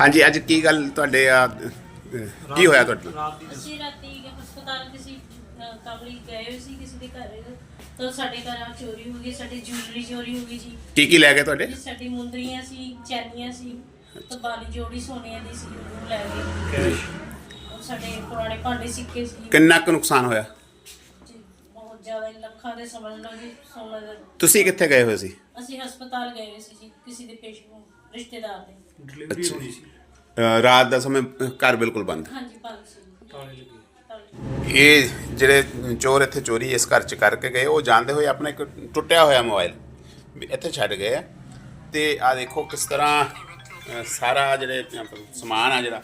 ਹਾਂਜੀ ਅੱਜ ਕੀ ਗੱਲ ਤੁਹਾਡੇ ਆ ਕੀ ਹੋਇਆ ਤੁਹਾਡੇ ਨਾਲ? ਅਸੀਂ ਰਾਤੀ ਹਸਪਤਾਲ ਕਿਸੇ ਅਹ, ਕਾਬਲੀ ਗਏ ਹੋਏ ਸੀ ਕਿਸੇ ਦੇ ਘਰ। ਤਾਂ ਸਾਡੇ ਘਰ ਆ ਚੋਰੀ ਹੋ ਗਈ ਸਾਡੀ ਜੁਐਲਰੀ ਚੋਰੀ ਹੋ ਗਈ ਜੀ। ਕੀ ਕੀ ਲੈ ਗਏ ਤੁਹਾਡੇ? ਜੀ ਸਾਡੀ ਮੁੰਦਰੀਆਂ ਸੀ ਚੈਨੀਆਂ ਸੀ ਤੇ ਬਾਲੀ ਜੋੜੀ ਸੋਨੇ ਦੀ ਸੀ ਉਹ ਲੈ ਗਏ। ਉਹ ਸਾਡੇ ਪੁਰਾਣੇ ਭਾਂਡੇ ਸਿੱਕੇ ਸੀ। ਕਿੰਨਾ ਕੁ ਨੁਕਸਾਨ ਹੋਇਆ? ਜੀ, ਬਹੁਤ ਜ਼ਿਆਦਾ ਲੱਖਾਂ ਦੇ ਸਮਝ ਲਓ ਜੀ ਸੋਨਾ ਦਾ ਤੁਸੀਂ ਕਿੱਥੇ ਗਏ ਹੋਏ ਸੀ? ਅਸੀਂ ਹਸਪਤਾਲ ਗਏ ਹੋਏ ਸੀ ਜੀ ਕਿਸੇ ਦੇ ਪੇਸ਼ੈਂਟ ਨੂੰ ਰਿਸ਼ਤੇਦਾਰ ਦੇ। ਡਿਲੀਵਰੀ ਹੋਣੀ ਸੀ। ਅਹ, ਰਾਤ ਦਾ ਸਮੇਂ ਘਰ ਬਿਲਕੁਲ ਬੰਦ। ਹਾਂਜੀ ਤਾਲੇ ਲੱਗੇ। ਤਾਲੇ। ਇਹ ਜਿਹੜੇ ਚੋਰ ਇੱਥੇ ਚੋਰੀ ਇਸ ਘਰ ਚ ਕਰਕੇ ਗਏ ਉਹ ਜਾਣਦੇ ਹੋਏ ਆਪਣਾ ਇੱਕ ਟੁੱਟਿਆ ਹੋਇਆ ਮੋਬਾਈਲ ਵੀ ਇੱਥੇ ਛੱਡ ਗਏ ਆ। ਤੇ ਆ ਦੇਖੋ ਕਿਸ ਤਰ੍ਹਾਂ ਸਾਰਾ ਜਿਹੜੇ ਆਪਾਂ ਸਮਾਨ ਆ ਜਿਹੜਾ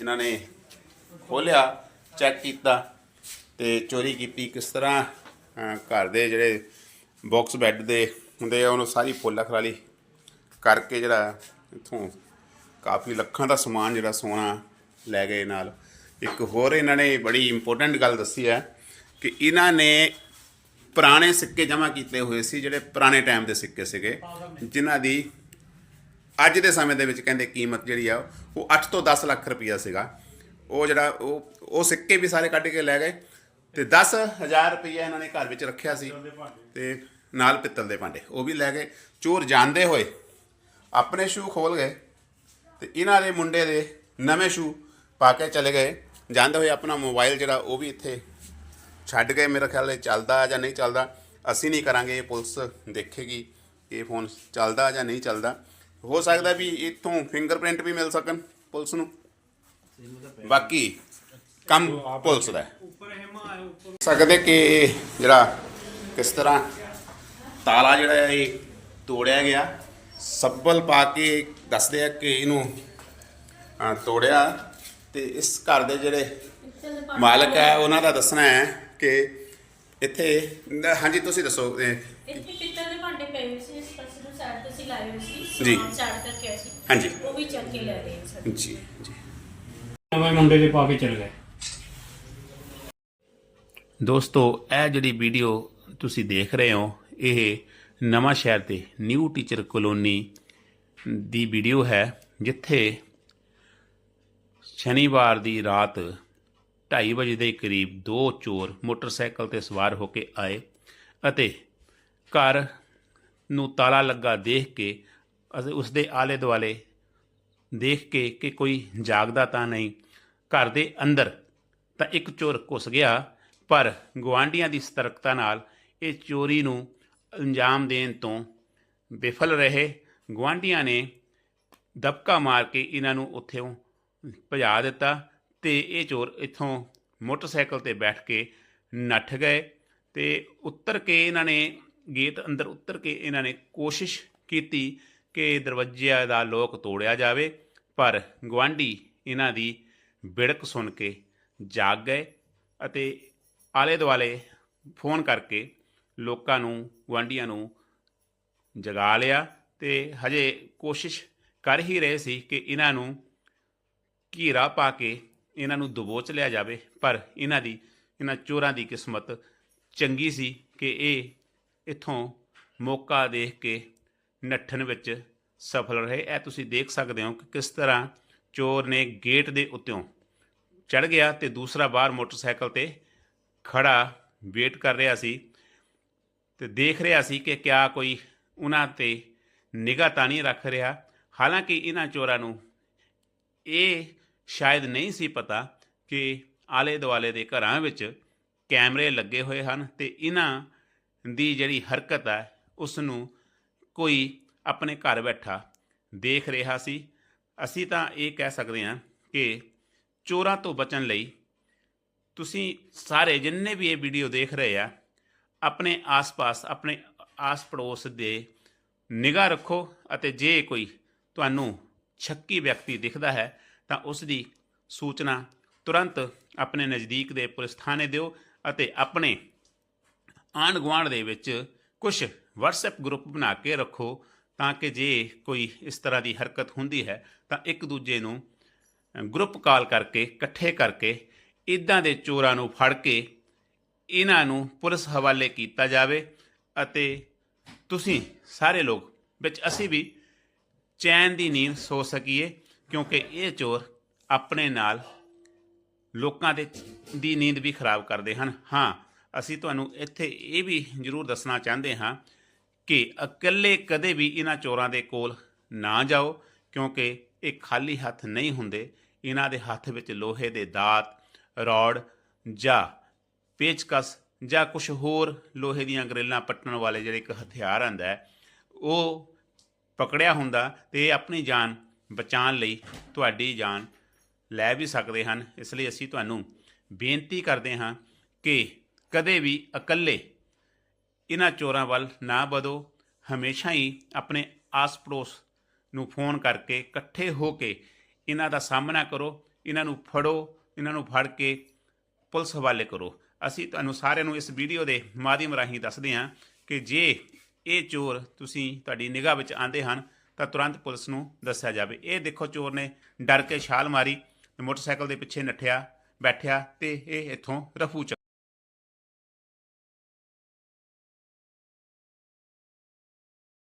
ਇਹਨਾਂ ਨੇ ਖੋਲਿਆ ਚੈੱਕ ਕੀਤਾ ਤੇ ਚੋਰੀ ਕੀਤੀ ਕਿਸ ਤਰ੍ਹਾਂ ਘਰ ਦੇ ਜਿਹੜੇ ਬਾਕਸ ਬੈੱਡ ਦੇ ਹੁੰਦੇ ਆ ਉਹਨੂੰ ਸਾਰੀ ਫੋਲਾ ਖਰਾਲੀ ਕਰਕੇ ਜਿਹੜਾ ਇੱਥੋਂ ਕਾਫੀ ਲੱਖਾਂ ਦਾ ਸਮਾਨ ਜਿਹੜਾ ਸੋਨਾ ਲੈ ਗਏ ਨਾਲ। ਇੱਕ ਹੋਰ ਇਹਨਾਂ ਨੇ ਬੜੀ ਇੰਪੋਰਟੈਂਟ ਗੱਲ ਦੱਸੀ ਹੈ ਕਿ ਇਹਨਾਂ ਨੇ ਪੁਰਾਣੇ ਸਿੱਕੇ ਜਮ੍ਹਾਂ ਕੀਤੇ ਹੋਏ ਸੀ, ਜਿਹੜੇ ਪੁਰਾਣੇ ਟਾਈਮ ਦੇ ਸਿੱਕੇ ਸੀਗੇ, ਜਿਨ੍ਹਾਂ ਦੀ ਅੱਜ ਦੇ ਸਮੇਂ ਦੇ ਵਿੱਚ ਕਹਿੰਦੇ ਕੀਮਤ ਜਿਹੜੀ ਆ, ਉਹ 8 ਤੋਂ 10 ਲੱਖ ਰੁਪਈਆ ਸੀਗਾ। ਉਹ ਜਿਹੜਾ, ਉਹ ਉਹ ਸਿੱਕੇ ਵੀ ਸਾਰੇ ਕੱਢ ਕੇ ਲੈ ਗਏ ਤੇ 10000 ਰੁਪਈਆ ਇਹਨਾਂ ਨੇ ਘਰ ਵਿੱਚ ਰੱਖਿਆ ਸੀ ਤੇ ਨਾਲ ਪਿੱਤਲ ਦੇ ਭਾਂਡੇ ਉਹ ਵੀ ਲੈ ਗਏ। ਚੋਰ ਜਾਂਦੇ ਹੋਏ ਆਪਣੇ ਸ਼ੂ ਖੋਲ ਗਏ ਤੇ ਇਹਨਾਂ ਦੇ ਮੁੰਡੇ ਦੇ ਨਵੇਂ ਸ਼ੂ ਪਾ ਕੇ ਚਲੇ ਗਏ। ਜਾਂਦੇ ਹੋਏ ਆਪਣਾ ਮੋਬਾਈਲ ਜਿਹੜਾ ਉਹ ਵੀ ਇੱਥੇ ਛੱਡ ਗਏ। ਮੇਰਾ ਖਿਆਲ ਇਹ ਚੱਲਦਾ ਜਾਂ ਨਹੀਂ ਚੱਲਦਾ ਅਸੀਂ ਨਹੀਂ ਕਰਾਂਗੇ ਪੁਲਿਸ ਦੇਖੇਗੀ ਇਹ ਫੋਨ ਚੱਲਦਾ ਜਾਂ ਨਹੀਂ ਚੱਲਦਾ। ਹੋ ਸਕਦਾ ਵੀ ਇੱਥੋਂ ਫਿੰਗਰਪ੍ਰਿੰਟ ਵੀ ਮਿਲ ਸਕਣ ਪੁਲਿਸ ਨੂੰ। ਬਾਕੀ ਕੰਮ ਪੁਲਿਸ ਦਾ ਸਕਦੇ ਕਿ ਜਿਹੜਾ ਕਿਸ ਤਰ੍ਹਾਂ ਤਾਲਾ ਜਿਹੜਾ ਇਹ ਤੋੜਿਆ ਗਿਆ। ਸੱਬਲ ਪਾ ਕੇ ਦੱਸਦੇ ਆ ਕਿ ਇਹਨੂੰ ਤੋੜਿਆ ਤੇ ਇਸ ਘਰ ਦੇ ਜਿਹੜੇ ਮਾਲਕ ਹੈ ਉਹਨਾਂ ਦਾ ਦੱਸਣਾ ਹੈ ਕਿ ਇੱਥੇ ਹਾਂਜੀ ਤੁਸੀਂ ਦੱਸੋ ਇਹ ਇੱਥੇ ਪਿੱਤਲ ਦੇ ਭਾਂਡੇ ਪਏ ਹੋਏ ਸੀ ਇਸ ਪਾਸੇ ਨੂੰ ਸਾਈਡ ਤੇ ਅਸੀਂ ਲਾਏ ਹੋਏ ਸੀ ਜੀ। ਸਾਈਡ ਕਰਕੇ ਆਏ ਸੀ ਹਾਂਜੀ। ਉਹ ਵੀ ਚੱਕ ਕੇ ਲੈ ਗਏ ਸਾਡੇ ਜੀ ਜੀ ਨਵੇਂ ਮੁੰਡੇ ਦੇ ਪਾ ਕੇ ਚਲ ਗਏ ਦੋਸਤੋ ਇਹ ਜਿਹੜੀ ਵੀਡੀਓ ਤੁਸੀਂ ਦੇਖ ਰਹੇ ਹੋ ਇਹ ਨਵਾਂ ਸ਼ਹਿਰ ਦੇ ਨਿਊ ਟੀਚਰ ਕਲੋਨੀ ਦੀ ਵੀਡੀਓ ਹੈ, ਜਿੱਥੇ ਸ਼ਨੀਵਾਰ ਦੀ ਰਾਤ 2:30 ਵਜੇ ਦੇ ਕਰੀਬ ਦੋ ਚੋਰ ਮੋਟਰਸਾਈਕਲ ਤੇ ਸਵਾਰ ਹੋ ਕੇ ਆਏ ਅਤੇ ਘਰ ਨੂੰ ਤਾਲਾ ਲੱਗਾ ਦੇਖ ਕੇ, ਅਤੇ ਉਸ ਦੇ ਆਲੇ ਦੁਆਲੇ ਦੇਖ ਕੇ ਕਿ ਕੋਈ ਜਾਗਦਾ ਤਾਂ ਨਹੀਂ। ਘਰ ਦੇ ਅੰਦਰ ਤਾਂ ਇੱਕ ਚੋਰ ਘੁਸ ਗਿਆ, ਪਰ ਗੁਆਂਢੀਆਂ ਦੀ ਸਤਰਕਤਾ ਨਾਲ ਇਹ ਚੋਰੀ ਨੂੰ ਅੰਜਾਮ ਦੇਣ ਤੋਂ ਵਿਫਲ ਰਹੇ। ਗੁਆਂਢੀਆਂ ਨੇ ਦਬਕਾ ਮਾਰ ਕੇ ਇਹਨਾਂ ਨੂੰ ਉੱਥੋਂ ਭਜਾ ਦਿੱਤਾ ਤੇ ਇਹ ਚੋਰ ਇੱਥੋਂ ਮੋਟਰਸਾਈਕਲ ਤੇ ਬੈਠ ਕੇ ਨੱਠ ਗਏ ਤੇ ਉੱਤਰ ਕੇ ਇਹਨਾਂ ਨੇ, ਗੇਟ ਅੰਦਰ ਉੱਤਰ ਕੇ ਇਹਨਾਂ ਨੇ ਕੋਸ਼ਿਸ਼ ਕੀਤੀ ਕਿ ਦਰਵਾਜ਼ੇ ਦਾ ਲੋਕ ਤੋੜਿਆ ਜਾਵੇ, ਪਰ ਗੁਆਂਢੀ ਇਹਨਾਂ ਦੀ ਬਿੜਕ ਸੁਣ ਕੇ ਜਾਗ ਗਏ ਅਤੇ ਆਲੇ ਦੁਆਲੇ ਫੋਨ ਕਰਕੇ ਲੋਕਾਂ ਨੂੰ, ਗੁਆਂਢੀਆਂ ਨੂੰ ਜਗਾ ਲਿਆ ਤੇ ਹਜੇ ਕੋਸ਼ਿਸ਼ ਕਰ ਹੀ ਰਹੇ ਸੀ ਕਿ ਇਹਨਾਂ ਨੂੰ ਘੀਰਾ ਪਾ ਕੇ ਇਹਨਾਂ ਨੂੰ ਦਬੋਚ ਲਿਆ ਜਾਵੇ, ਪਰ ਇਹਨਾਂ ਦੀ, ਇਹਨਾਂ ਚੋਰਾਂ ਦੀ ਕਿਸਮਤ ਚੰਗੀ ਸੀ ਕਿ ਇਹ ਇੱਥੋਂ ਮੌਕਾ ਦੇਖ ਕੇ ਨੱਠਣ ਵਿੱਚ ਸਫਲ ਰਹੇ। ਇਹ ਤੁਸੀਂ ਦੇਖ ਸਕਦੇ ਹੋ ਕਿ ਕਿਸ ਤਰ੍ਹਾਂ ਚੋਰ ਨੇ ਗੇਟ ਦੇ ਉੱਤੋਂ ਚੜ ਗਿਆ ਤੇ ਦੂਸਰਾ ਬਾਹਰ ਮੋਟਰਸਾਈਕਲ ਤੇ ਖੜਾ ਵੇਟ ਕਰ ਰਿਹਾ ਸੀ। ਤੇ ਦੇਖ ਰਿਹਾ ਸੀ ਕਿ ਕਿਆ ਕੋਈ ਉਹਨਾਂ ਤੇ ਨਿਗਾਹ ਤਾਂ ਨਹੀਂ ਰੱਖ ਰਿਹਾ। ਹਾਲਾਂਕਿ ਇਹਨਾਂ ਚੋਰਾਂ ਨੂੰ ਇਹ ਸ਼ਾਇਦ ਨਹੀਂ ਸੀ ਪਤਾ ਕਿ ਆਲੇ ਦੁਆਲੇ ਦੇ ਘਰਾਂ ਵਿੱਚ ਕੈਮਰੇ ਲੱਗੇ ਹੋਏ ਹਨ ਤੇ ਇਹਨਾਂ ਦੀ ਜਿਹੜੀ ਹਰਕਤ ਹੈ, ਉਸ ਨੂੰ ਕੋਈ ਆਪਣੇ ਘਰ ਬੈਠਾ ਦੇਖ ਰਿਹਾ ਸੀ। ਅਸੀਂ ਤਾਂ ਇਹ ਕਹਿ ਸਕਦੇ ਹਾਂ ਕਿ ਚੋਰਾਂ ਤੋਂ ਬਚਣ ਲਈ ਤੁਸੀਂ ਸਾਰੇ ਜਿੰਨੇ ਵੀ ਇਹ ਵੀਡੀਓ ਦੇਖ ਰਹੇ ਆ ਆਪਣੇ ਆਸ-ਪਾਸ, ਆਪਣੇ ਆਸ-ਪੜੋਸ ਦੇ ਨਿਗਾਹ ਰੱਖੋ ਅਤੇ ਜੇ ਕੋਈ ਤੁਹਾਨੂੰ ਸ਼ੱਕੀ ਵਿਅਕਤੀ ਦਿਖਦਾ ਹੈ, ਤਾਂ ਉਸ ਦੀ ਸੂਚਨਾ ਤੁਰੰਤ ਆਪਣੇ ਨਜ਼ਦੀਕ ਦੇ ਪੁਲਿਸ ਥਾਣੇ ਦਿਓ ਅਤੇ ਆਪਣੇ ਆਂਢ ਗੁਆਂਢ ਦੇ ਵਿੱਚ ਕੁਝ WhatsApp ਗਰੁੱਪ ਬਣਾ ਕੇ ਰੱਖੋ ਤਾਂ ਕਿ ਜੇ ਕੋਈ ਇਸ ਤਰ੍ਹਾਂ ਦੀ ਹਰਕਤ ਹੁੰਦੀ ਹੈ, ਤਾਂ ਇੱਕ ਦੂਜੇ ਨੂੰ ਗਰੁੱਪ ਕਾਲ ਕਰਕੇ, ਇਕੱਠੇ ਕਰਕੇ ਇਦਾਂ ਦੇ ਚੋਰਾਂ ਨੂੰ ਫੜ ਕੇ ਇਹਨਾਂ ਨੂੰ ਪੁਲਿਸ ਹਵਾਲੇ ਕੀਤਾ ਜਾਵੇ ਅਤੇ ਤੁਸੀਂ ਸਾਰੇ ਲੋਕ ਵਿੱਚ ਅਸੀਂ ਵੀ ਚੈਨ ਦੀ ਨੀਂਦ ਸੋ ਸਕੀਏ, ਕਿਉਂਕਿ ਇਹ ਚੋਰ ਆਪਣੇ ਨਾਲ ਲੋਕਾਂ ਦੇ ਦੀ ਨੀਂਦ ਵੀ ਖਰਾਬ ਕਰਦੇ ਹਨ। ਹਾਂ, ਅਸੀਂ ਤੁਹਾਨੂੰ ਇੱਥੇ ਇਹ ਵੀ ਜ਼ਰੂਰ ਦੱਸਣਾ ਚਾਹੁੰਦੇ ਹਾਂ ਕਿ ਇਕੱਲੇ ਕਦੇ ਵੀ ਇਹਨਾਂ ਚੋਰਾਂ ਦੇ ਕੋਲ ਨਾ ਜਾਓ, ਕਿਉਂਕਿ ਇਹ ਖਾਲੀ ਹੱਥ ਨਹੀਂ ਹੁੰਦੇ। ਇਹਨਾਂ ਦੇ ਹੱਥ ਵਿੱਚ ਲੋਹੇ ਦੇ ਦਾਤ ਰੋਡ ਜਾਂ ਪੇਚਕਸ ਜਾਂ ਕੁਝ ਹੋਰ ਲੋਹੇ ਦੀਆਂ ਗਰਿੱਲਾਂ ਪੱਟਣ ਵਾਲੇ ਜਿਹੜੇ ਇੱਕ ਹਥਿਆਰ ਆਂਦਾ ਹੈ, ਉਹ ਪਕੜਿਆ ਹੁੰਦਾ ਤੇ ਇਹ ਆਪਣੀ ਜਾਨ ਬਚਾਉਣ ਲਈ ਤੁਹਾਡੀ ਜਾਨ ਲੈ ਵੀ ਸਕਦੇ ਹਨ। ਇਸ ਲਈ ਅਸੀਂ ਤੁਹਾਨੂੰ ਬੇਨਤੀ ਕਰਦੇ ਹਾਂ ਕਿ ਕਦੇ ਵੀ ਇਕੱਲੇ ਇਹਨਾਂ ਚੋਰਾਂ ਵੱਲ ਨਾ ਵਧੋ। ਹਮੇਸ਼ਾ ਹੀ ਆਪਣੇ ਆਸ-ਪੜੋਸ ਨੂੰ ਫੋਨ ਕਰਕੇ ਇਕੱਠੇ ਹੋ ਕੇ ਇਹਨਾਂ ਦਾ ਸਾਹਮਣਾ ਕਰੋ, ਇਹਨਾਂ ਨੂੰ ਫੜੋ, ਇਹਨਾਂ ਨੂੰ ਫੜ ਕੇ ਪੁਲਿਸ ਹਵਾਲੇ ਕਰੋ। ਅਸੀਂ ਤੁਹਾਨੂੰ ਸਾਰਿਆਂ ਨੂੰ ਇਸ ਵੀਡੀਓ ਦੇ ਮਾਧਿਅਮ ਰਾਹੀਂ ਦੱਸਦੇ ਹਾਂ ਕਿ ਜੇ ਇਹ ਚੋਰ ਤੁਸੀਂ ਤੁਹਾਡੀ ਨਿਗਾਹ ਵਿੱਚ ਆਂਦੇ ਹਨ, ਤਾਂ ਤੁਰੰਤ ਪੁਲਿਸ ਨੂੰ ਦੱਸਿਆ ਜਾਵੇ। ਇਹ ਦੇਖੋ ਚੋਰ ਨੇ ਡਰ ਕੇ ਛਾਲ ਮਾਰੀ ਮੋਟਰਸਾਈਕਲ ਦੇ ਪਿੱਛੇ ਨੱਠਿਆ, ਬੈਠਿਆ ਤੇ ਇਹ ਇੱਥੋਂ ਰਫੂ ਚੱਕ